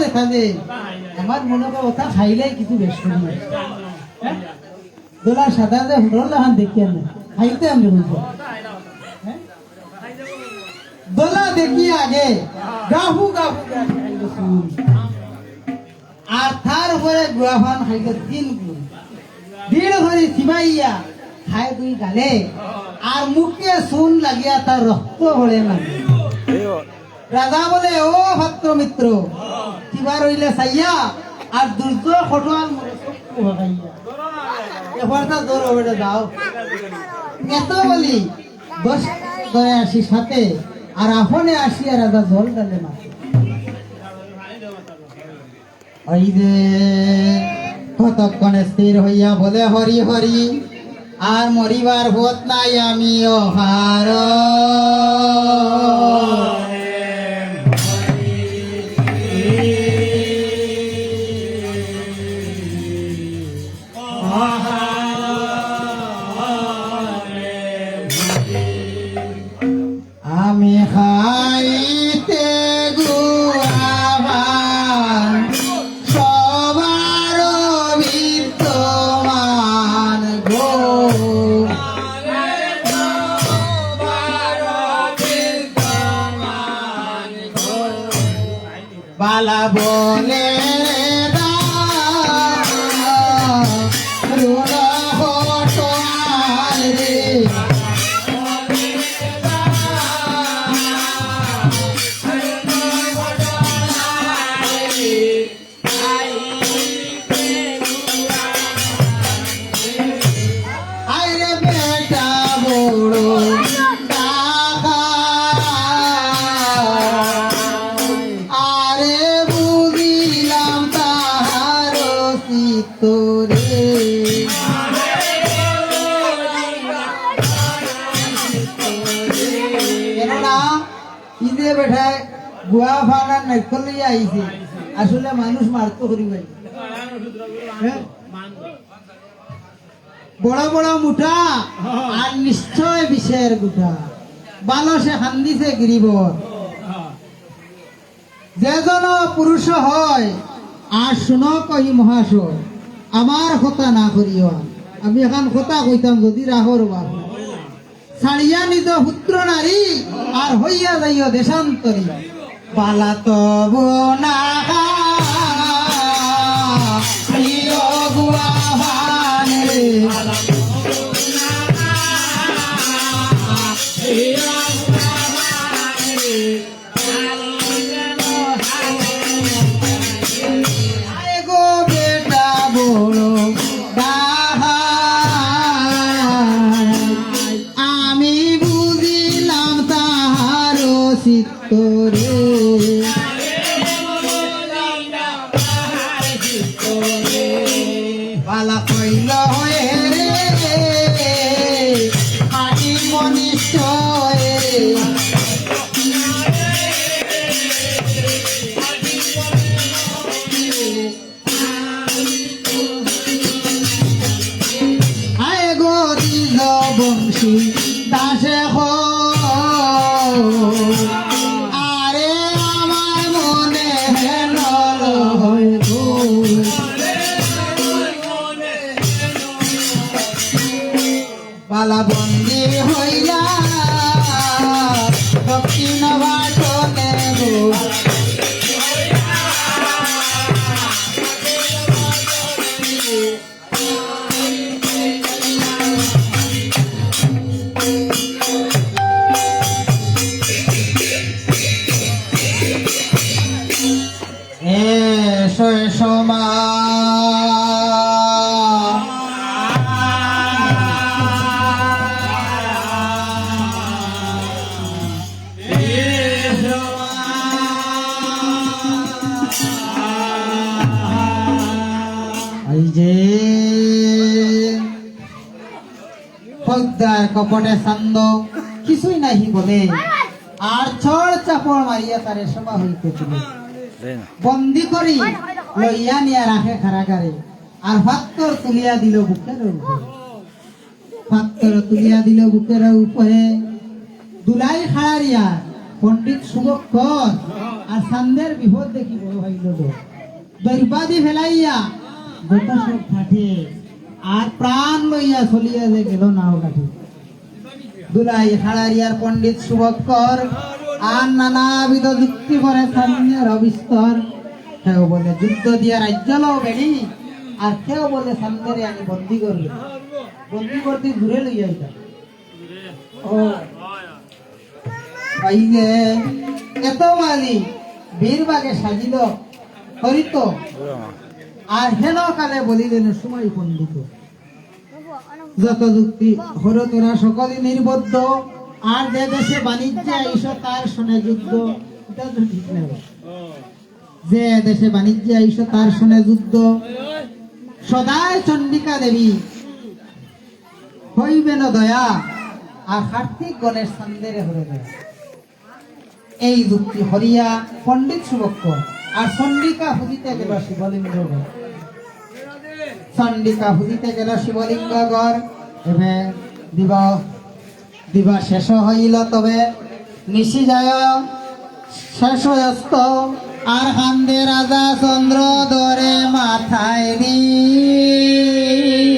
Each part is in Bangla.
দেখা দে আমার মনে করো ওটা খাইলেই কিছু বেশ হ্যাঁ? দোলা সাদা যে দেখি আমি খাইতে আমি বলব। হ্যাঁ? দোলা দেখি আগে, গাহু গাহু আর তার উপরে ভিড় ভরি থিমাইয়া খাই দুই গালে। আর মুখে সুন লাগিয়া তার রক্ত ভরে লাগে রাজা বলে ও ভক্ত মিত্র কিবা রইলে চাইয়া আর দুর্য খটোয়াল এবার দৌড় বেড়ে যাও। এত বলি, দশ দয়া আসি সাথে আর আপনে আসিয়া রাজা জল ডালে মাথে ওই যে কতক্ষণে স্থির হইয়া বলে হরি হরি আর মরিবার বোধ নাই আমি অহার বালা বলে আসলে মানুষ মারতো করিবাই হ্যাঁ? বড় বড় মুঠা আর নিশ্চয় গুঠা। বালো সে হান্দিছে গিরিবর যে জন পুরুষ হয়, আর শুন কহি মহাশয়, আমার কথা না করিও। আমি এখন কথা কইতাম যদি রাহর ছাড়িয়া নিজ পুত্র নারী আর হইয়া যাইও দেশান্তরী পালা তব না প্রিয়। পালা কইল হয়ে love you. পদ্মার কপটে ছন্দ কিছুই নাহি বলে। আর ছড় চাপড় মারিয়া তারে সভা হইতেছিল বন্দি করি লইয়া নিয়া রাখে কারাগারে আর ভাত্তর তুলিয়া দিল বুকের উপরে তুলিয়া দিল বুকের উপরে দুলাই খাড়ারিয়া পণ্ডিত সুবক্ষর আর সান্দের বিপদ দেখি বড় হইল দৈবাদি ফেলাইয়া যত সব থাকে আর প্রাণ লইয়া চলিয়া যে গেল নাও কাঠি দুলাই হাড়ারিয়ার পণ্ডিত সুভক্কর আর নানাবিধ যুক্তি করে সামনের অবিস্তর। কেউ বলে যুদ্ধ দিয়া রাজ্য লও বেড়ি আর কেউ বলে সামনে আমি বন্দি করবে। বন্দি করতে দূরে লইয়া যাইতা। ও। এই যে এত মালি বীরবাগে সাজিল। হরিত। আর হেন কালে বলিলেন সময় পণ্ডিত যত যুক্তি হর তোরা সকলে নির্বদ্ধ। আর যে দেশে বাণিজ্যে আইস তার শুনে যুদ্ধ। এটা তো ঠিক নাই যে দেশে বাণিজ্যে আইস তার শুনে যুদ্ধ। সদায় চন্ডিকা দেবী। হইবেন দয়া। আর কার্তিক গণেশ সন্দেরে হরে দয়া। এই যুক্তি হরিয়া পণ্ডিত সুবক্ষ আর চন্ডিকা হুদিতে গেল শিবলিঙ্গ চন্ডিকা হুদিতে গেল শিবলিঙ্গ গড় এবে দিবা দিবা শেষ হইল, তবে নিশি যায়। শেষ আর হান্দে রাজা চন্দ্র দরে মাথায় দিয়া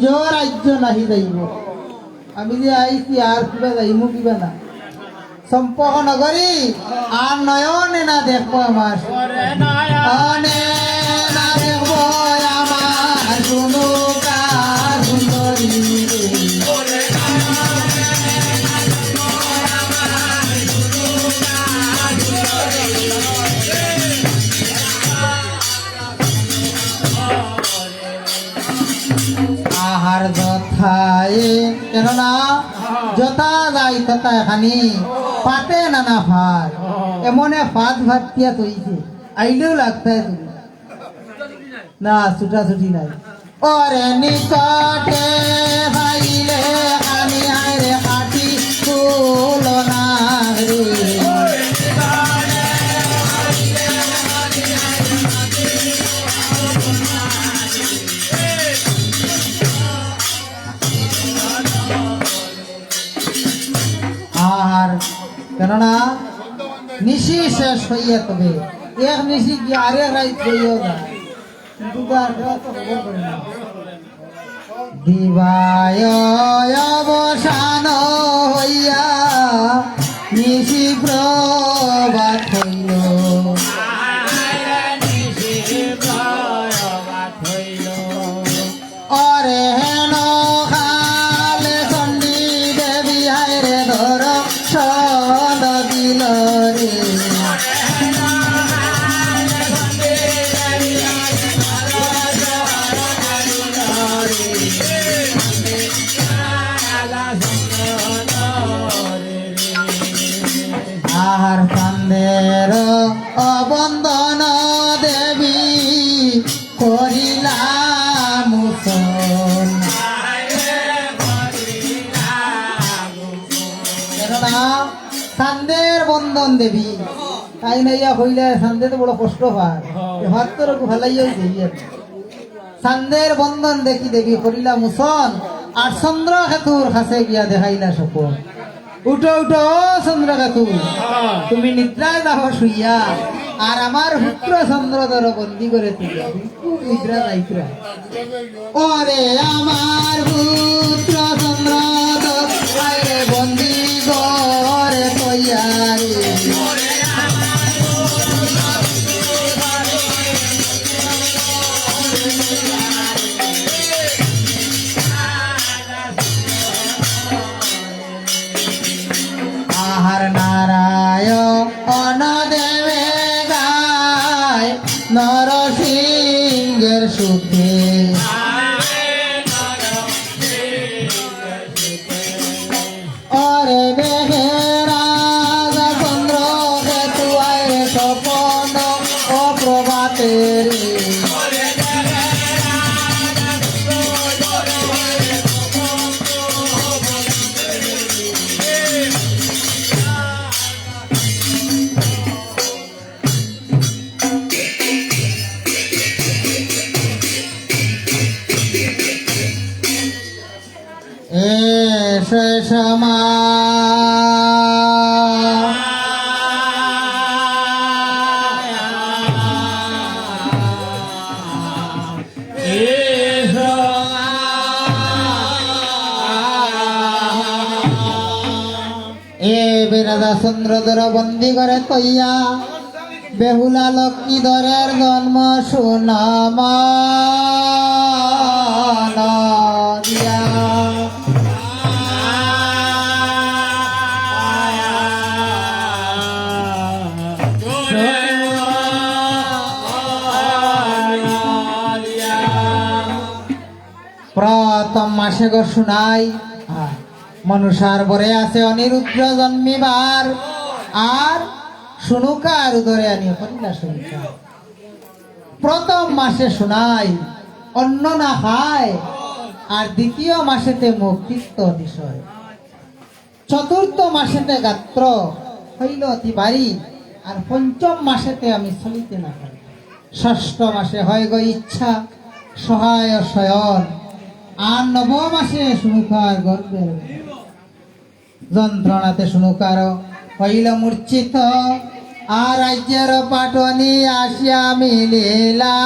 নিজ রাজ্য নাহি যাইব আমি যে আইছি আর কিবা যাইমু কিবা না। সম্পর্ক নগরী আর নয়নে না দেখব আমার অনে না দেখব আমার শুনো যথায় কেননা যথা যাই তথা এখানি পাতে নানা ভাত এমনে ভাত ভাত দিয়া তৈছে আইলেও লাগতে তুমি না ছুটা ছুটি নাই। ওরে নিকটে হাইলে কেননা নিশি শেষ হইয়া তবে এক নিশি কি আরে রাইত না। দিবায় অবসান হইয়া গোপন কেননা সান্দের বন্ধন দেবী। তাই না ইয়া হইলে সান্দে তো বড় কষ্ট হয়। হাত তো রকম ফেলাইয়াই দিয়ে সান্দের বন্ধন দেখি দেবী করিলা মুসন আর চন্দ্র সেতুর কাছে গিয়া দেখাইলা সপন উঠো উঠো চন্দ্র কাকু হ্যাঁ। তুমি নিদ্রায় দাহ শুইয়া। আর আমার পুত্র চন্দ্র ধর বন্দি করে তুলিয়া ইদ্রা নিদ্রা ওরে আমার পুত্র বেরাদা চন্দ্রধর বন্দি করে তৈয়া বেহুলা লক্ষ্মীধরের জন্ম সুনামা প্রথম মাসে গো শুনাই মনুষার বরে আছে অনিরুদ্র জন্মিবার। আর শুনুকা শুনুকার উদরে আনি করিলা শুনুকা প্রথম মাসে শোনাই, অন্ন না খায়, আর দ্বিতীয় মাসেতে মুক্তিত্ব বিষয় চতুর্থ মাসেতে গাত্র, হইল অতি বাড়ি, আর পঞ্চম মাসেতে আমি চলিতে না পারি। ষষ্ঠ মাসে হয় গো ইচ্ছা, সহায় শয়ন আর নব মাসে শুনুকার গর্বের যন্ত্রণাতে শুনুকার হইল মূর্ছিত। আর রাজ্যের পাটনি আসিয়া মিলিলা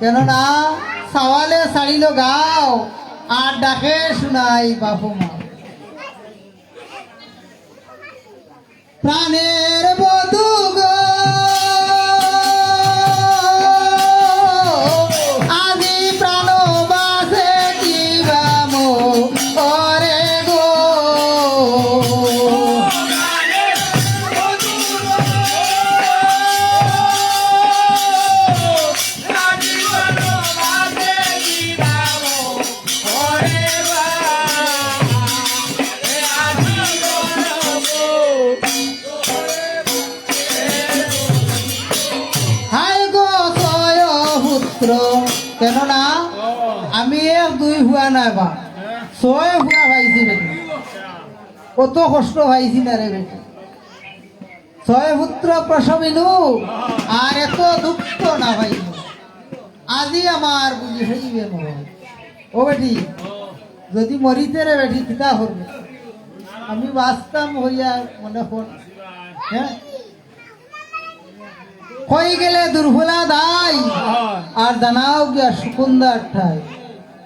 কেননা সাওয়ালে সারিল গাও আর ডাকে শুনাই বাপু মা। প্রাণের বধু পুত্র কেননা আমি এক দুই হুয়া নাই বা। ছয় হুয়া পাইছি বেটি। কত কষ্ট পাইছি না রে বেটি। ছয় পুত্র প্রসবিনু আর এত দুঃখ না পাইল আজি আমার বুঝি হইবে ও বেটি যদি মরিতে রে বেটি কিতা করবে আমি বাঁচতাম হইয়া মনে হল হ্যাঁ কই গেলে দুর্ভুলা দাই। আর দানাও গিয়া সুকুন্দার ঠাই।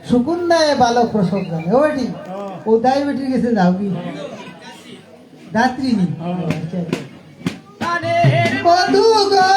সুকুন্দায় বালক প্রসব জানে। ও বেটি ও দাই বেটির গেছে যাবি? দাত্রিনী কদু গো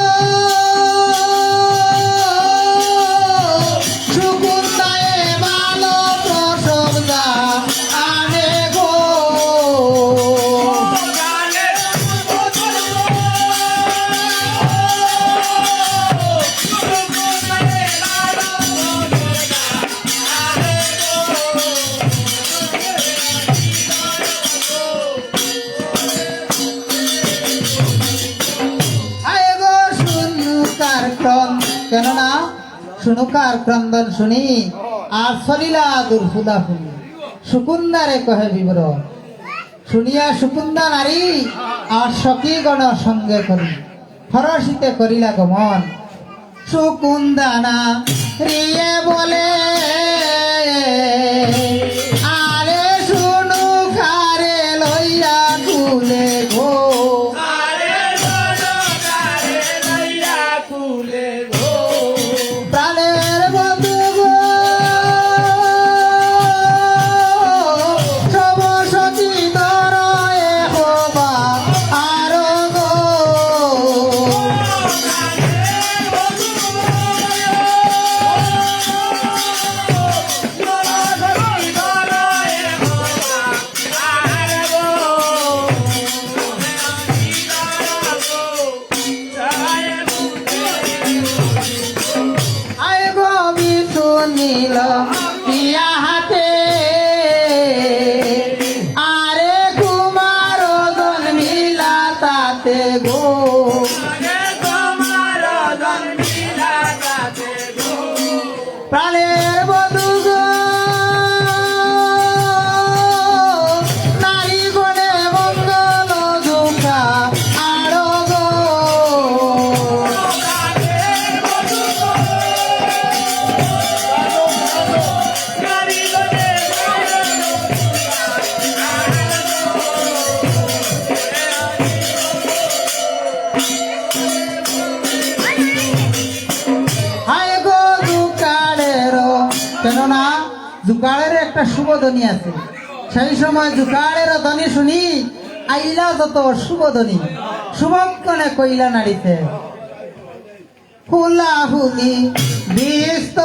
কেননা, শুনুকার ক্রন্দন শুনি, আর সলিলা দুর্ফুলা ফুলি সুকুন্দারে কহে বিবরণ শুনিয়া সুকুন্দা নারী, আর সকী গণ সঙ্গে করি। ফরসিতে করিলা গমন সুকুন্দানা রিয়ে বলে একটা শুভ ধ্বনি আছে। সেই সময় জুকারের ধ্বনি শুনি আইলা যত শুভ ধ্বনি। শুভক্ষণে কইলা নাড়িতে। ফুলা হুলি বিস্ত